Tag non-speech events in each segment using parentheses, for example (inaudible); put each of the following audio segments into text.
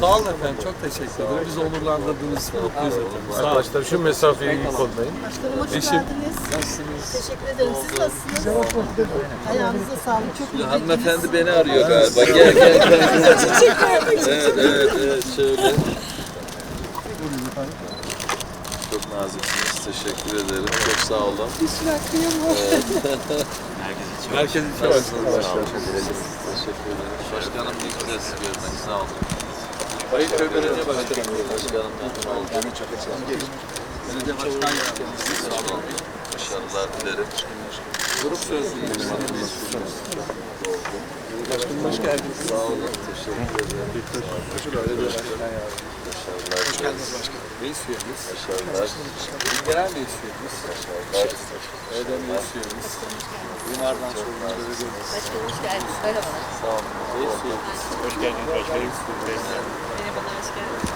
Sağ olun efendim. Çok teşekkür ederim. Bizi onurlandırdığınız için mutluyuz efendim. Sağ olun. Arkadaşlar şu mesafeyi iyi kollayın. Başkanım hoş Eşim. geldiniz. Teşekkür ederim. Siz nasılsınız? Ayağınıza sağlık. Çok iyi Hanımefendi beni arıyor galiba. Gel gel gel. evet evet evet şöyle. Çok naziksiniz. Teşekkür ederim. Çok sağ olun. (laughs) Herkes için Nasılsınız? Başkanım. Teşekkür ederim. Başkanım bir güzel sizi görmek. Sağ olun. Bayırköy Belediye Başkanı. Başkanım memnun oldum. Belediye Başkan Yardımcısı. Sağ olun. Başarılar dilerim. Grup sözcüsü. Başkanım hoş geldiniz. Sağ olun. Teşekkür ederim. Başarılar. Hoş geldiniz başkanım. Reis üyemiz. Başarılar. Genel Reis üyemiz. Başarılar. Belediye Reis üyemiz. Mimardan sorumlu belediye Başkanım hoş geldiniz. Merhabalar. Sağ olun. Reis üyemiz. Hoş geldiniz başkanım. Merhabalar. Hoş geldiniz.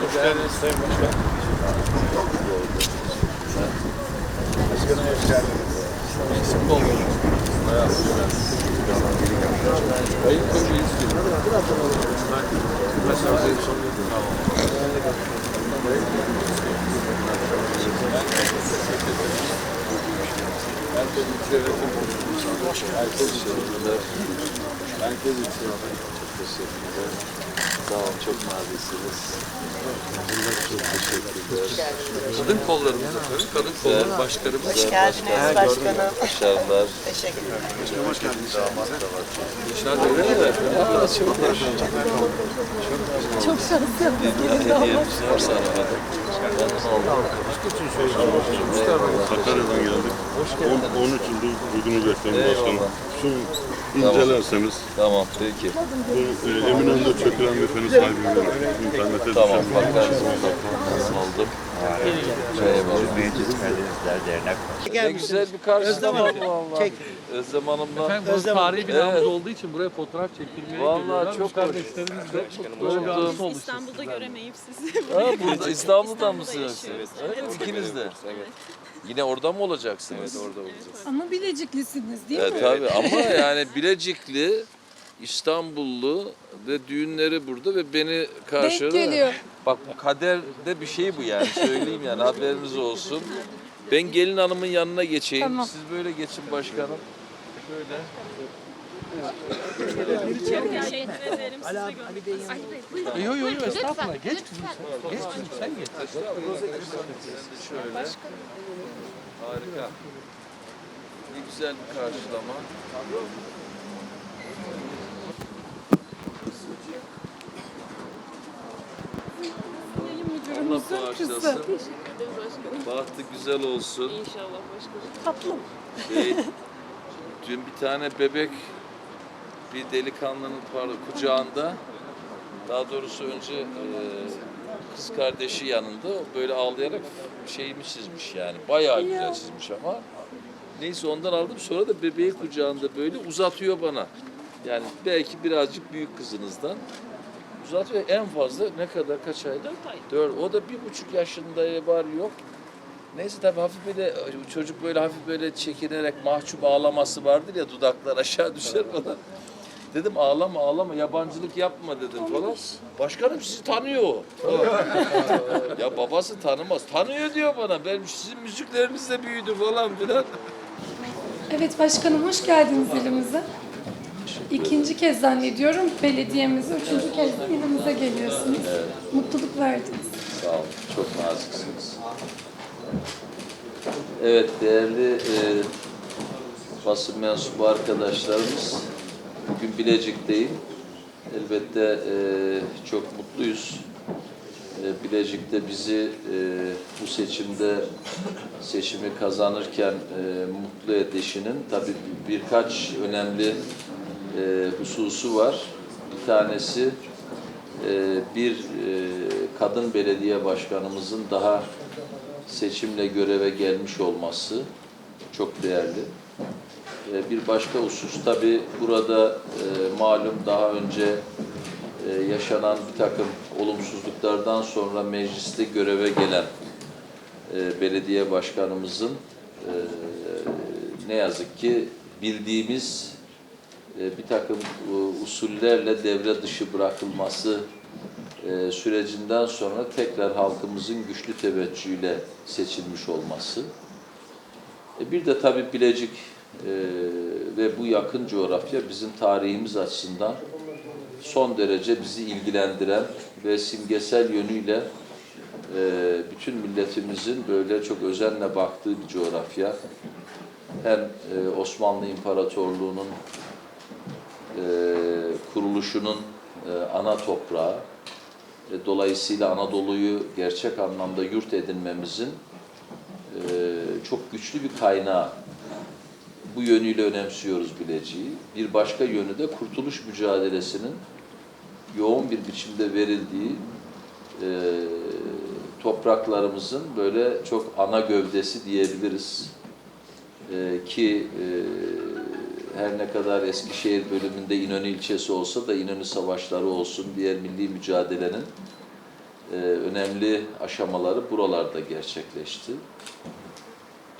Hoş geldiniz Sayın Başkan. Başkanım hoş geldiniz. Eksik olmayın. Bayağı sürer. Bayırköy Reis üyemiz. Herkes için. Herkes için. Teşekkürler. Sağ olun, çok naziksiniz. Çok teşekkürler. Kadın kollarımız efendim. Kadın kolları başkanımız. Hoş geldiniz başkanım. Başarılar. Teşekkür ederim. Yaşar öyle mi? Çok Çok şanslıyım. Hediyemiz var sana. Sakarya'dan geldik. Onun, onun için de duydunuz efendim başkanım. Eyvallah. İncelerseniz Tamam, peki. bu e, Eminönü'nde çökülen bir fen sahibi internete Tamam, düşen bir bakarız bakalım nasıl oldu. Ne güzel bir karşılama vallahi. Özlem Hanım'la. Efendim burası tarihi bir Evet. olduğu için buraya fotoğraf çekilmeye Vallahi geliyorlar. çok hoş. kardeşlerimiz de böyle bir anısı olmuş. İstanbul'da göremeyip sizi Ha, burada (laughs) İstanbul'dan İstanbul'da mısınız? yaşıyoruz. Evet, ikiniz de. Yine orada mı olacaksınız? Evet, orada olacağız. Ama Bileciklisiniz değil Evet, mi? tabii ama (laughs) yani Bilecikli, İstanbullu ve düğünleri burada ve beni karşıladı. Denk geliyor. Bak bu kaderde bir şey bu yani söyleyeyim yani haberiniz olsun. Ben gelin hanımın yanına geçeyim. Tamam. Siz böyle geçin başkanım. Böyle. Teşekkür ederim. Sizi görmek Yok yok yok estağfurullah. Geç kızım sen. Geç kızım sen geç. Şöyle. Harika. Ne güzel bir karşılama. Allah bağışlasın. Bahtı güzel olsun. İnşallah başkanım. Tatlım. Şey, dün bir tane bebek bir delikanlının pardon, kucağında daha doğrusu önce e, kız kardeşi yanında böyle ağlayarak şeyimi çizmiş yani. Bayağı güzel çizmiş ama. Neyse ondan aldım sonra da bebeği kucağında böyle uzatıyor bana. Yani belki birazcık büyük kızınızdan. Uzatıyor en fazla ne kadar kaç ayda? Dört. O da bir buçuk yaşında var yok. Neyse tabii hafif böyle çocuk böyle hafif böyle çekinerek mahcup ağlaması vardır ya dudaklar aşağı düşer falan. Dedim ağlama ağlama yabancılık yapma dedim falan. Başkanım sizi tanıyor. (laughs) ya babası tanımaz. Tanıyor diyor bana. Ben sizin müziklerinizle büyüdü falan filan. Evet başkanım hoş geldiniz ilimize. İkinci kez zannediyorum belediyemize, üçüncü kez ilimize geliyorsunuz. Mutluluk verdiniz. Sağ olun. Çok naziksiniz. Evet değerli e, basın mensubu arkadaşlarımız bugün Bilecik'teyim. Elbette e, çok mutluyuz. E, Bilecik'te bizi e, bu seçimde seçimi kazanırken e, mutlu edişinin tabii birkaç önemli e, hususu var. Bir tanesi e, bir e, kadın belediye başkanımızın daha seçimle göreve gelmiş olması çok değerli. E, Bir başka husus tabi burada e, malum daha önce e, yaşanan bir takım olumsuzluklardan sonra mecliste göreve gelen belediye başkanımızın ne yazık ki bildiğimiz bir takım usullerle devre dışı bırakılması sürecinden sonra tekrar halkımızın güçlü teveccühüyle seçilmiş olması. Bir de tabii Bilecik e, ve bu yakın coğrafya bizim tarihimiz açısından son derece bizi ilgilendiren ve simgesel yönüyle e, bütün milletimizin böyle çok özenle baktığı bir coğrafya. Hem e, Osmanlı İmparatorluğu'nun e, kuruluşunun e, ana toprağı, e, dolayısıyla Anadolu'yu gerçek anlamda yurt edinmemizin e, çok güçlü bir kaynağı. Bu yönüyle önemsiyoruz Bilecik'i. Bir başka yönü de kurtuluş mücadelesinin yoğun bir biçimde verildiği e, topraklarımızın böyle çok ana gövdesi diyebiliriz. E, ki e, her ne kadar Eskişehir bölümünde İnönü ilçesi olsa da İnönü savaşları olsun, diğer milli mücadelenin e, önemli aşamaları buralarda gerçekleşti.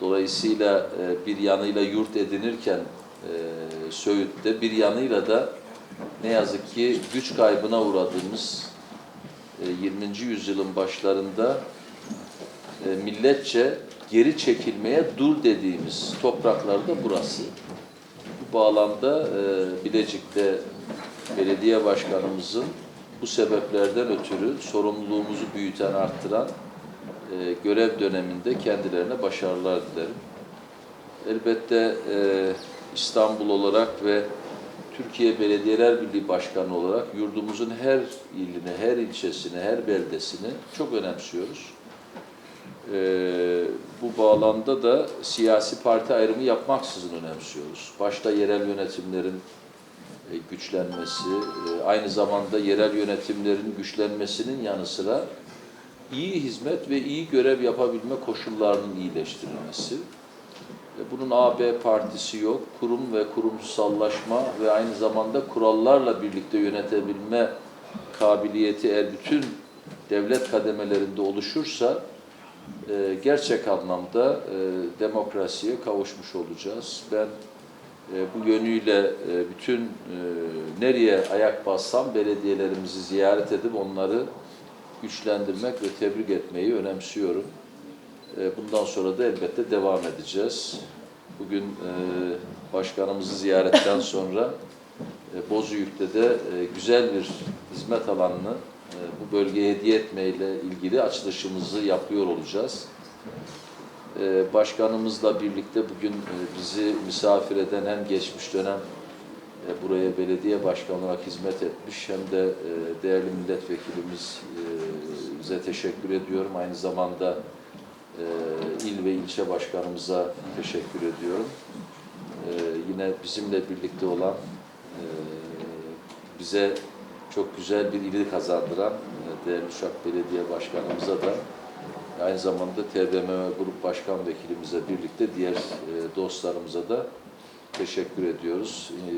Dolayısıyla e, bir yanıyla yurt edinirken e, Söğüt'te bir yanıyla da ne yazık ki güç kaybına uğradığımız e, 20. yüzyılın başlarında e, milletçe geri çekilmeye dur dediğimiz topraklarda burası. Bu bağlamda e, Bilecik'te belediye başkanımızın bu sebeplerden ötürü sorumluluğumuzu büyüten, arttıran e, görev döneminde kendilerine başarılar dilerim. Elbette e, İstanbul olarak ve Türkiye Belediyeler Birliği Başkanı olarak yurdumuzun her ilini, her ilçesini, her beldesini çok önemsiyoruz. Ee, bu bağlamda da siyasi parti ayrımı yapmaksızın önemsiyoruz. Başta yerel yönetimlerin e, güçlenmesi, e, aynı zamanda yerel yönetimlerin güçlenmesinin yanı sıra iyi hizmet ve iyi görev yapabilme koşullarının iyileştirilmesi. E, Bunun AB partisi yok, kurum ve kurumsallaşma ve aynı zamanda kurallarla birlikte yönetebilme kabiliyeti eğer bütün devlet kademelerinde oluşursa e, gerçek anlamda e, demokrasiye kavuşmuş olacağız. Ben e, bu yönüyle bütün nereye ayak bassam belediyelerimizi ziyaret edip onları güçlendirmek ve tebrik etmeyi önemsiyorum. E, bundan sonra da elbette devam edeceğiz. Bugün e, başkanımızı ziyaretten sonra e, Bozüyük'te de güzel bir hizmet alanını bu bölgeye hediye etmeyle ilgili açılışımızı yapıyor olacağız. Başkanımızla birlikte bugün bizi misafir eden hem geçmiş dönem buraya belediye başkanı olarak hizmet etmiş hem de e, değerli milletvekilimiz e, bize teşekkür ediyorum. Aynı zamanda e, il ve ilçe başkanımıza teşekkür ediyorum. E, Yine bizimle birlikte olan e, bize çok güzel bir ili kazandıran e, değerli Uşak Belediye Başkanımıza da aynı zamanda TBMM Grup Başkan Vekilimize birlikte diğer e, dostlarımıza da teşekkür ediyoruz. E,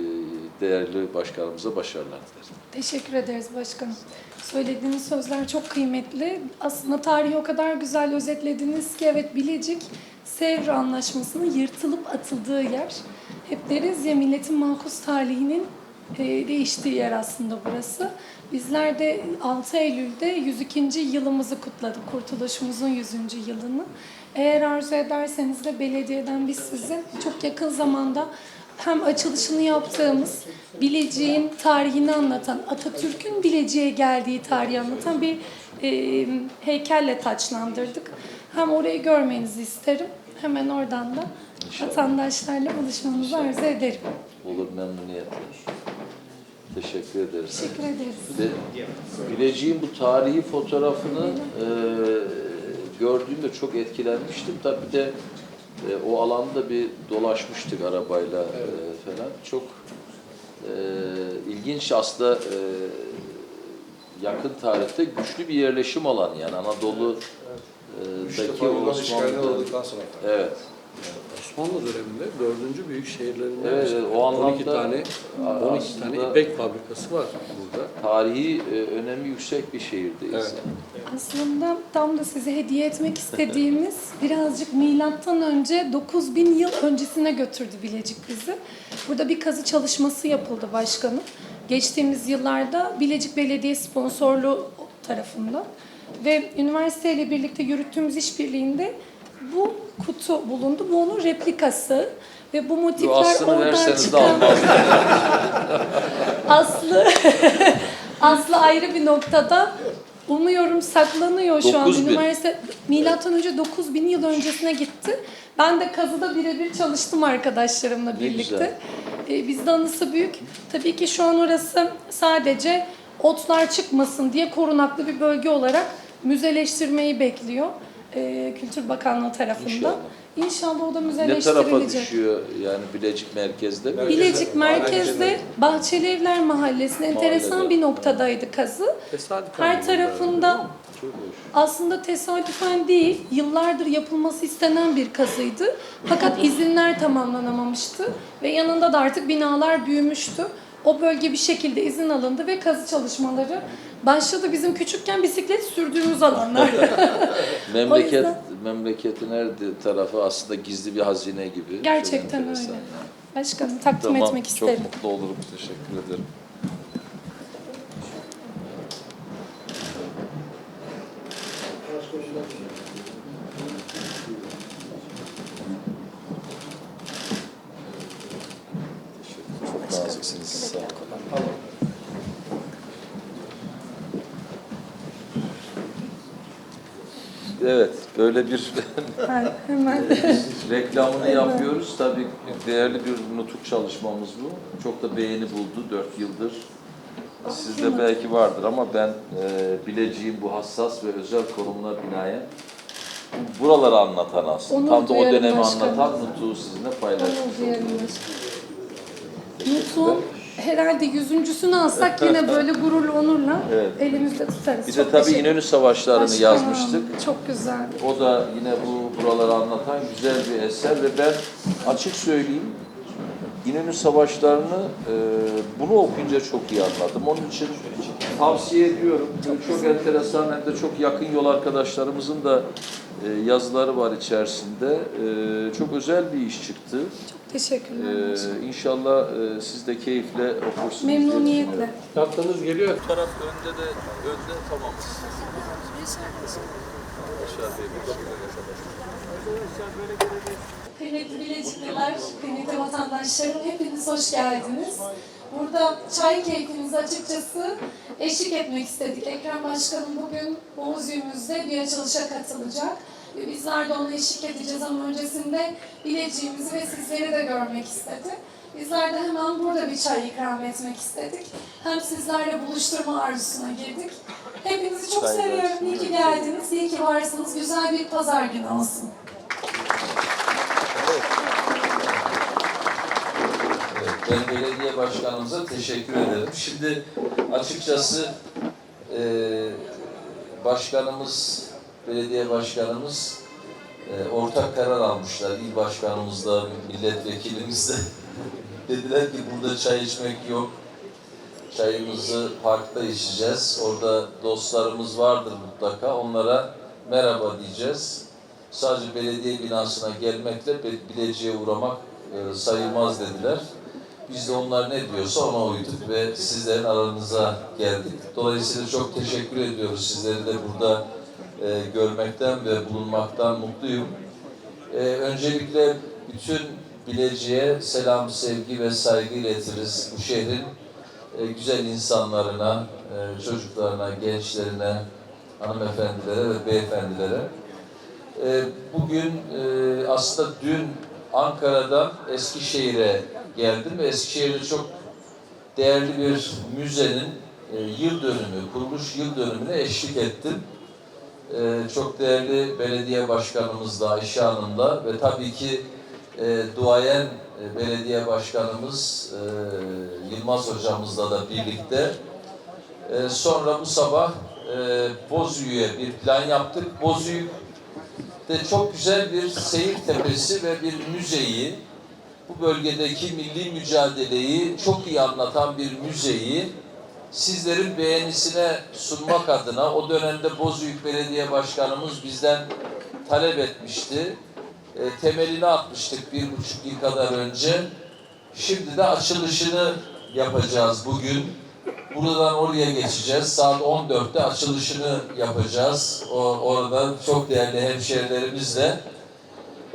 Değerli başkanımıza başarılar dileriz. Teşekkür ederiz başkanım. Söylediğiniz sözler çok kıymetli. Aslında tarihi o kadar güzel özetlediniz ki evet Bilecik Sevr Anlaşması'nın yırtılıp atıldığı yer. Hep deriz ya milletin mahkus tarihinin e, değiştiği yer aslında burası. Bizler de 6 Eylül'de 102. yılımızı kutladık. Kurtuluşumuzun 100. yılını. Eğer arzu ederseniz de belediyeden biz sizin çok yakın zamanda hem açılışını yaptığımız Bilecik'in tarihini anlatan, Atatürk'ün Bilecik'e geldiği tarihi anlatan bir e, heykelle taçlandırdık. Hem orayı görmenizi isterim. Hemen oradan da vatandaşlarla buluşmanızı arzu ederim. Olur memnuniyetle. Teşekkür ederiz. Teşekkür ederiz. Bilecik'in bu tarihi fotoğrafını e, gördüğümde çok etkilenmiştim. Tabii bir de e, o alanda bir dolaşmıştık arabayla e, falan. Çok e, ilginç aslında e, yakın tarihte güçlü bir yerleşim alanı yani Anadolu e, daki İşte Yunan işgaline Osmanlı uğradıktan sonra. evet Osmanlı döneminde dördüncü büyük şehirlerinden Evet, evet, o 12 anlamda tane, 12 tane ipek fabrikası var burada. Tarihi e, önemi yüksek bir şehirdeyiz. Evet. Aslında tam da size hediye etmek istediğimiz (laughs) birazcık milattan önce 9000 yıl öncesine götürdü Bilecik bizi. Burada bir kazı çalışması yapıldı başkanım. Geçtiğimiz yıllarda Bilecik Belediye sponsorluğu tarafından ve üniversiteyle birlikte yürüttüğümüz işbirliğinde bu kutu bulundu. Bu onun replikası ve bu motifler aslını oradan çıkan. (laughs) Aslı (laughs) Aslı ayrı bir noktada umuyorum saklanıyor şu an 9000. üniversite milattan önce 9000 yıl öncesine gitti. Ben de kazıda birebir çalıştım arkadaşlarımla Ne birlikte. Ee, bizde anısı büyük. Tabii ki şu an orası sadece otlar çıkmasın diye korunaklı bir bölge olarak müzeleştirmeyi bekliyor. Ee, Kültür Bakanlığı tarafından. İnşallah. İnşallah o da Ne tarafa müzeleştirilecek. düşüyor yani Bilecik merkezde mi? Bilecik merkezde Bahçeli Evler Mahallesi'nde enteresan Mahallede. bir noktadaydı kazı. Tesadüfen Her tarafında aslında tesadüfen değil, yıllardır yapılması istenen bir kazıydı. Fakat (laughs) izinler tamamlanamamıştı ve yanında da artık binalar büyümüştü. O bölge bir şekilde izin alındı ve kazı çalışmaları başladı. Bizim küçükken bisiklet sürdüğümüz alanlar. (laughs) Memleket, yüzden- memleketin her tarafı aslında gizli bir hazine gibi. Gerçekten öyle. yani. Başkanım takdim Tamam, etmek isterim. çok mutlu olurum. Teşekkür ederim. Çok naziksiniz. Sağ olun. Evet, böyle bir Ben hemen (laughs) reklamını yapıyoruz. Tabii değerli bir nutuk çalışmamız bu. Çok da beğeni buldu 4 yıldır. Sizde belki vardır ama ben e, bileceğim bu hassas ve özel konumuna binaen bu- buraları anlatan aslında. Onur Tam da o duyarım dönemi başkanım. anlatan nutuğu sizinle paylaşmış. Başkanım. Nutun herhalde yüzüncüsünü alsak yine böyle gururlu onurla (laughs) Evet. elimizde tutarız. Bir Çok de tabii İnönü Savaşları'nı Başkanım, yazmıştık. Çok güzel. O da yine bu buraları anlatan güzel bir eser ve ben açık söyleyeyim İnönü Savaşları'nı e, bunu okuyunca çok iyi anladım. Onun için tavsiye ediyorum. Böyle çok enteresan hem de çok yakın yol arkadaşlarımızın da yazıları var içerisinde. E, çok özel bir iş çıktı. Çok teşekkürler. başkanım. E, inşallah e, siz de keyifle okursunuz. Memnuniyetle. Kitaplarınız geliyor. Bu taraf önde de önde tamamız. Kıymetli Bilecikliler, kıymetli vatandaşlarım hepiniz hoş geldiniz. Burada çay keyfinize açıkçası eşlik etmek istedik. Ekrem Başkanım bugün Boğazüyümüzde bir açılışa katılacak. Ve bizler de ona eşlik edeceğiz ama öncesinde bileceğimizi ve sizleri de görmek istedi. Bizler de hemen burada bir çay ikram etmek istedik. Hem sizlerle buluşturma arzusuna girdik. Hepinizi çok seviyorum. İyi ki geldiniz. İyi ki varsınız. Güzel bir pazar günü olsun. Ben belediye başkanımıza teşekkür ederim. Şimdi açıkçası e, başkanımız, belediye başkanımız e, ortak karar almışlar. İl başkanımızla, milletvekilimizle. (laughs) Dediler ki burada çay içmek yok. Çayımızı parkta içeceğiz. Orada dostlarımız vardır mutlaka. Onlara merhaba diyeceğiz. Sadece belediye binasına gelmekle bileciye uğramak e, sayılmaz dediler. Biz de onlar ne diyorsa ona uyduk ve sizlerin aranıza geldik. Dolayısıyla çok teşekkür ediyoruz. Sizleri de burada e, görmekten ve bulunmaktan mutluyum. E, öncelikle bütün Bilecik'e selam, sevgi ve saygı iletiriz. Bu şehrin e, güzel insanlarına, e, çocuklarına, gençlerine, hanımefendilere ve beyefendilere. E, bugün e, aslında dün Ankara'dan Eskişehir'e geldim Eskişehir'de çok değerli bir müzenin e, yıl dönümü, kuruluş yıl dönümüne eşlik ettim. E, çok değerli belediye başkanımızla, Ayşe Hanım'la ve tabii ki e, duayen e, belediye başkanımız e, Yılmaz hocamızla da birlikte e, sonra bu sabah e, Bozüyük'e bir plan yaptık. Bozüyük de çok güzel bir seyir tepesi ve bir müzeyi, bu bölgedeki milli mücadeleyi çok iyi anlatan bir müzeyi sizlerin beğenisine sunmak adına o dönemde Bozüyük Belediye Başkanımız bizden talep etmişti. E, temelini atmıştık bir buçuk yıl kadar önce. Şimdi de açılışını yapacağız bugün. Buradan oraya geçeceğiz. Saat 14'te açılışını yapacağız. O, orada çok değerli hemşehrilerimizle.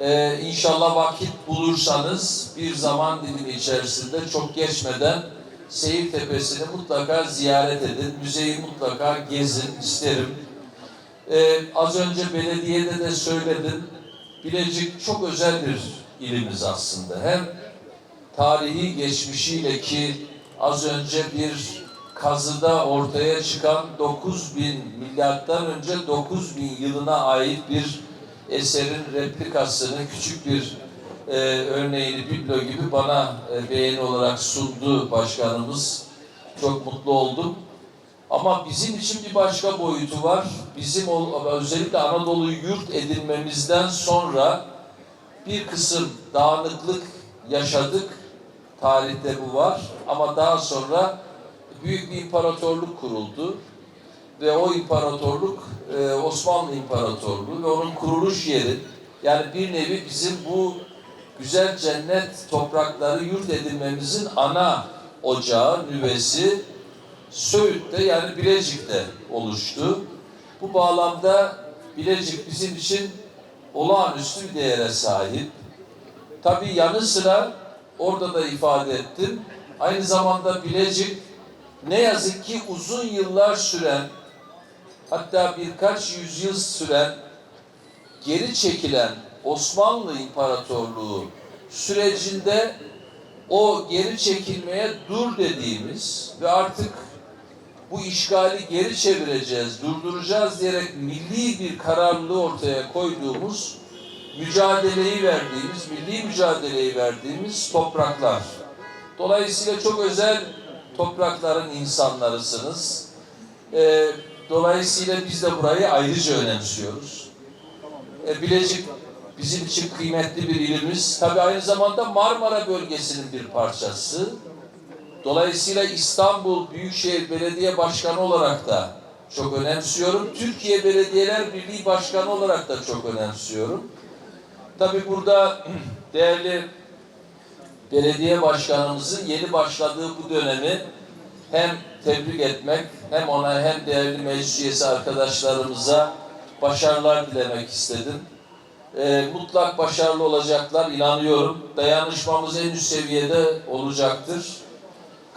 Ee, inşallah vakit bulursanız bir zaman dilimi içerisinde çok geçmeden Seyir Tepesi'ni mutlaka ziyaret edin. Müzeyi mutlaka gezin isterim. Ee, az önce belediyede de söyledim. Bilecik çok özel bir ilimiz aslında. Hem tarihi geçmişiyle ki az önce bir kazıda ortaya çıkan 9000 milyardan önce 9000 yılına ait bir eserin replikasını küçük bir e, örneğini biblo gibi bana e, beğeni olarak sundu başkanımız. Çok mutlu oldum. Ama bizim için bir başka boyutu var. Bizim özellikle Anadolu'yu yurt edinmemizden sonra bir kısım dağınıklık yaşadık. Tarihte bu var. Ama daha sonra büyük bir imparatorluk kuruldu. Ve o imparatorluk e, Osmanlı İmparatorluğu ve onun kuruluş yeri yani bir nevi bizim bu güzel cennet toprakları yurt edinmemizin ana ocağı, nüvesi Söğüt'te yani Bilecik'te oluştu. Bu bağlamda Bilecik bizim için olağanüstü bir değere sahip. Tabii yanı sıra orada da ifade ettim. Aynı zamanda Bilecik ne yazık ki uzun yıllar süren hatta birkaç yüzyıl süren geri çekilen Osmanlı İmparatorluğu sürecinde o geri çekilmeye dur dediğimiz ve artık bu işgali geri çevireceğiz, durduracağız diyerek milli bir kararlılığı ortaya koyduğumuz mücadeleyi verdiğimiz, milli mücadeleyi verdiğimiz topraklar. Dolayısıyla çok özel toprakların insanlarısınız. Ee, dolayısıyla biz de burayı ayrıca önemsiyoruz. Ee, Bilecik bizim için kıymetli bir ilimiz. Tabii aynı zamanda Marmara bölgesinin bir parçası. Dolayısıyla İstanbul Büyükşehir Belediye Başkanı olarak da çok önemsiyorum. Türkiye Belediyeler Birliği Başkanı olarak da çok önemsiyorum. Tabii burada (clears throat) değerli belediye başkanımızın yeni başladığı bu dönemi hem tebrik etmek hem ona hem değerli meclis üyesi arkadaşlarımıza başarılar dilemek istedim. Ee, mutlak başarılı olacaklar inanıyorum. Dayanışmamız en üst seviyede olacaktır.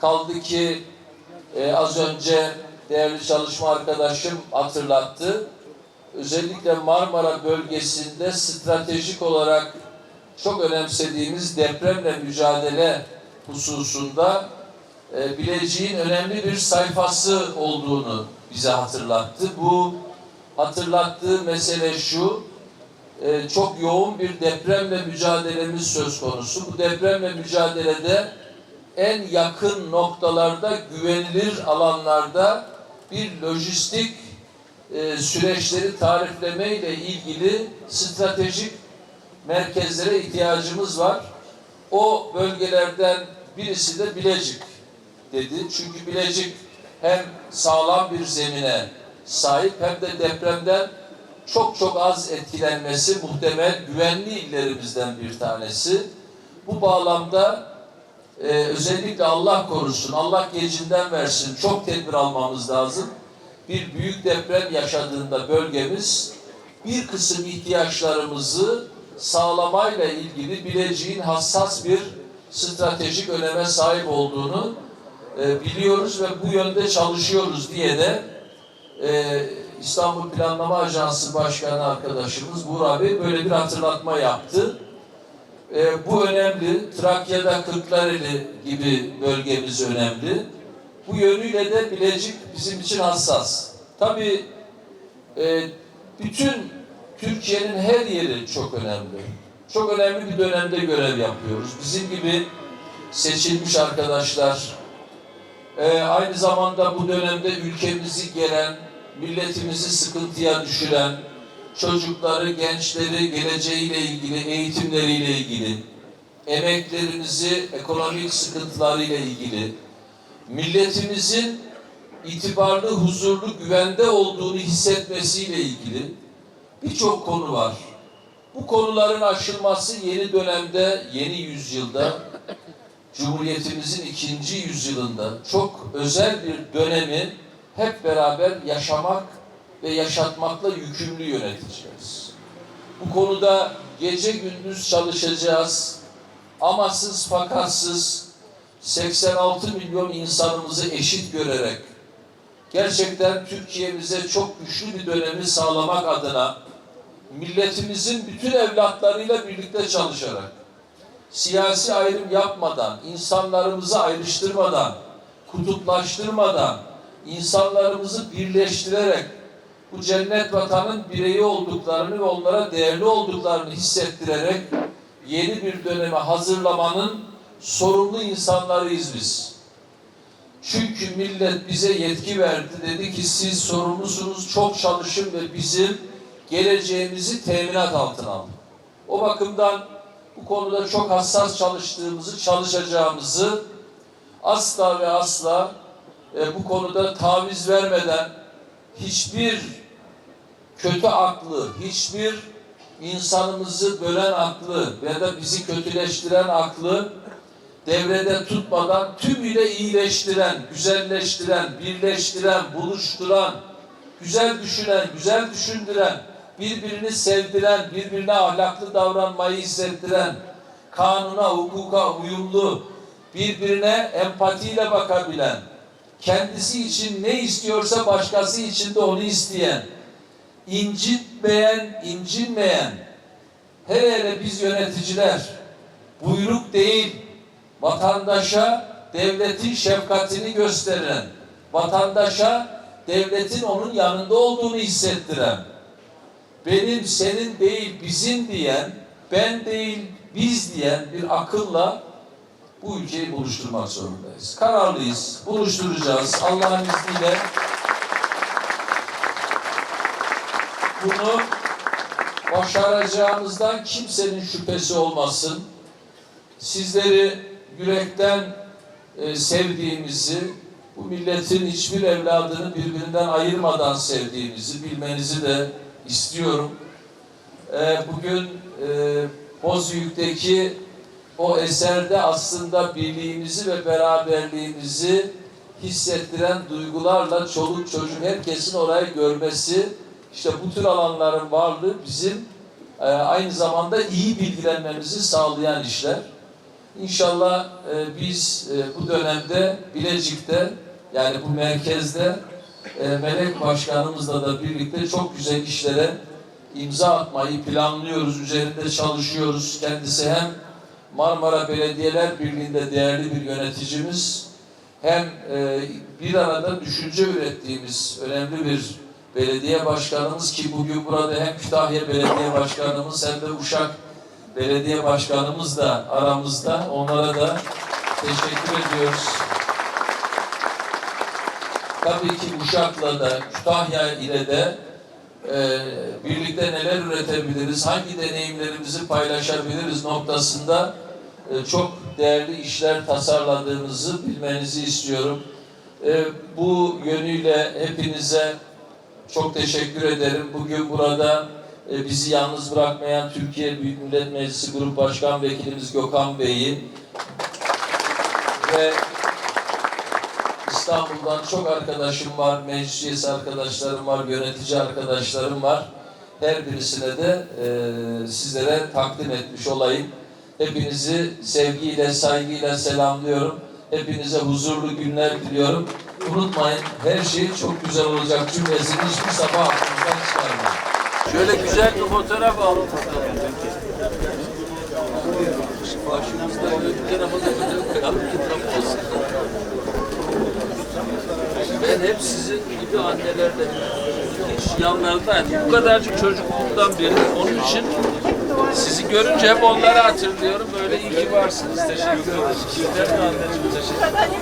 Kaldı ki e, az önce değerli çalışma arkadaşım hatırlattı. Özellikle Marmara bölgesinde stratejik olarak çok önemsediğimiz depremle mücadele hususunda e, Bilecik'in önemli bir sayfası olduğunu bize hatırlattı. Bu hatırlattığı mesele şu, e, çok yoğun bir depremle mücadelemiz söz konusu. Bu depremle mücadelede en yakın noktalarda, güvenilir alanlarda bir lojistik e, süreçleri tarifleme ile ilgili stratejik merkezlere ihtiyacımız var. O bölgelerden birisi de Bilecik dedi. Çünkü Bilecik hem sağlam bir zemine sahip hem de depremden çok çok az etkilenmesi muhtemel güvenli illerimizden bir tanesi. Bu bağlamda e, özellikle Allah korusun, Allah gecinden versin çok tedbir almamız lazım. Bir büyük deprem yaşadığında bölgemiz bir kısım ihtiyaçlarımızı sağlamayla ilgili Bilecik'in hassas bir stratejik öneme sahip olduğunu e, biliyoruz ve bu yönde çalışıyoruz diye de e, İstanbul Planlama Ajansı Başkanı arkadaşımız Buğra Bey böyle bir hatırlatma yaptı. E, bu önemli. Trakya'da Kırklareli gibi bölgemiz önemli. Bu yönüyle de Bilecik bizim için hassas. Tabii e, bütün Türkiye'nin her yeri çok önemli. Çok önemli bir dönemde görev yapıyoruz. Bizim gibi seçilmiş arkadaşlar, e, aynı zamanda bu dönemde ülkemizi gelen, milletimizi sıkıntıya düşüren, çocukları, gençleri, geleceğiyle ilgili, eğitimleriyle ilgili, emeklerimizi, ekonomik sıkıntılarıyla ilgili, milletimizin itibarlı, huzurlu, güvende olduğunu hissetmesiyle ilgili birçok konu var. Bu konuların aşılması yeni dönemde, yeni yüzyılda, Cumhuriyetimizin ikinci yüzyılında çok özel bir dönemi hep beraber yaşamak ve yaşatmakla yükümlü yöneteceğiz. Bu konuda gece gündüz çalışacağız. Amasız fakatsız 86 milyon insanımızı eşit görerek gerçekten Türkiye'mize çok güçlü bir dönemi sağlamak adına milletimizin bütün evlatlarıyla birlikte çalışarak siyasi ayrım yapmadan, insanlarımızı ayrıştırmadan, kutuplaştırmadan, insanlarımızı birleştirerek bu cennet vatanın bireyi olduklarını ve onlara değerli olduklarını hissettirerek yeni bir döneme hazırlamanın sorumlu insanlarıyız biz. Çünkü millet bize yetki verdi. Dedi ki siz sorumlusunuz, çok çalışın ve bizim geleceğimizi teminat altına alın. O bakımdan bu konuda çok hassas çalıştığımızı, çalışacağımızı asla ve asla e, bu konuda taviz vermeden hiçbir kötü aklı, hiçbir insanımızı bölen aklı ya da bizi kötüleştiren aklı devrede tutmadan tümüyle iyileştiren, güzelleştiren, birleştiren, buluşturan, güzel düşünen, güzel düşündüren, birbirini sevdiren, birbirine ahlaklı davranmayı hissettiren, kanuna, hukuka uyumlu, birbirine empatiyle bakabilen, kendisi için ne istiyorsa başkası için de onu isteyen, incitmeyen, incinmeyen, hele hele biz yöneticiler, buyruk değil, vatandaşa devletin şefkatini gösteren, vatandaşa devletin onun yanında olduğunu hissettiren, benim, senin değil, bizim diyen, ben değil, biz diyen bir akılla bu ülkeyi buluşturmak zorundayız. Kararlıyız, buluşturacağız. Allah'ın izniyle bunu başaracağımızdan kimsenin şüphesi olmasın. Sizleri yürekten e, sevdiğimizi, bu milletin hiçbir evladını birbirinden ayırmadan sevdiğimizi bilmenizi de istiyorum. E, bugün e, Bozüyük'teki o eserde aslında birliğimizi ve beraberliğimizi hissettiren duygularla çoluk çocuk herkesin orayı görmesi, işte bu tür alanların varlığı bizim e, aynı zamanda iyi bilgilenmemizi sağlayan işler. İnşallah e, biz e, bu dönemde Bilecik'te yani bu merkezde e, Melek Başkanımızla da birlikte çok güzel işlere imza atmayı planlıyoruz, üzerinde çalışıyoruz. Kendisi hem Marmara Belediyeler Birliği'nde değerli bir yöneticimiz, hem e, bir arada düşünce ürettiğimiz önemli bir belediye başkanımız ki bugün burada hem Kütahya Belediye Başkanımız hem de Uşak Belediye Başkanımız da aramızda. Onlara da teşekkür ediyoruz. Tabii ki Uşak'la da Kütahya ile de e, birlikte neler üretebiliriz, hangi deneyimlerimizi paylaşabiliriz noktasında e, çok değerli işler tasarladığımızı bilmenizi istiyorum. E, bu yönüyle hepinize çok teşekkür ederim. Bugün burada e, bizi yalnız bırakmayan Türkiye Büyük Millet Meclisi Grup Başkan Vekilimiz Gökhan Bey'i ve İstanbul'dan çok arkadaşım var, meclis arkadaşlarım var, yönetici arkadaşlarım var. Her birisine de e, sizlere takdim etmiş olayım. Hepinizi sevgiyle, saygıyla selamlıyorum. Hepinize huzurlu günler diliyorum. Unutmayın her şey çok güzel olacak cümlesini hiçbir sabah aklınızdan çıkarmayın. Şöyle güzel bir fotoğraf aldım. Başımızda bir tarafa da bir taraf olsun. Ben hep sizin gibi annelerle hiç yanlarındayım. Bu kadarcık çocukluğumdan beri. Onun için sizi görünce hep onları hatırlıyorum. Böyle iyi ki varsınız. Teşekkür ederim. De anneciğim teşekkür ederim.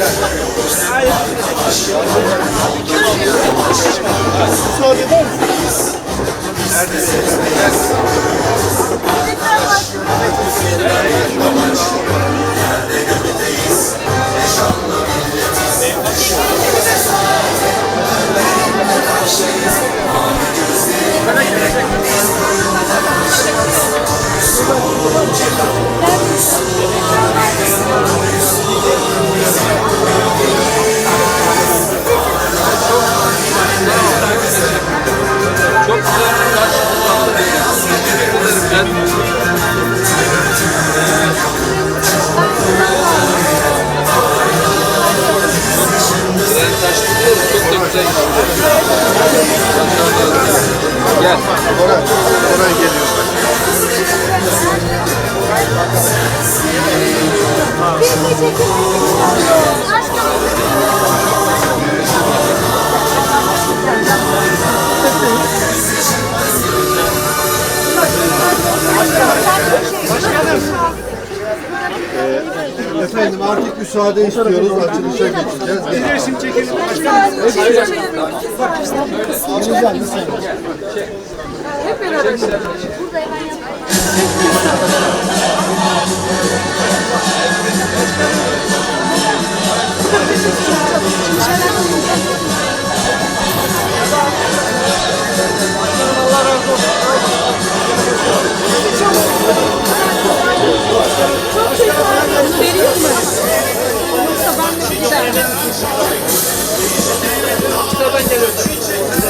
Çok müsaade istiyoruz. Açılışa geçeceğiz. Bir resim çekelim. Hep beraber. Burada hemen Allah razı olsun. Kitabın geliyor.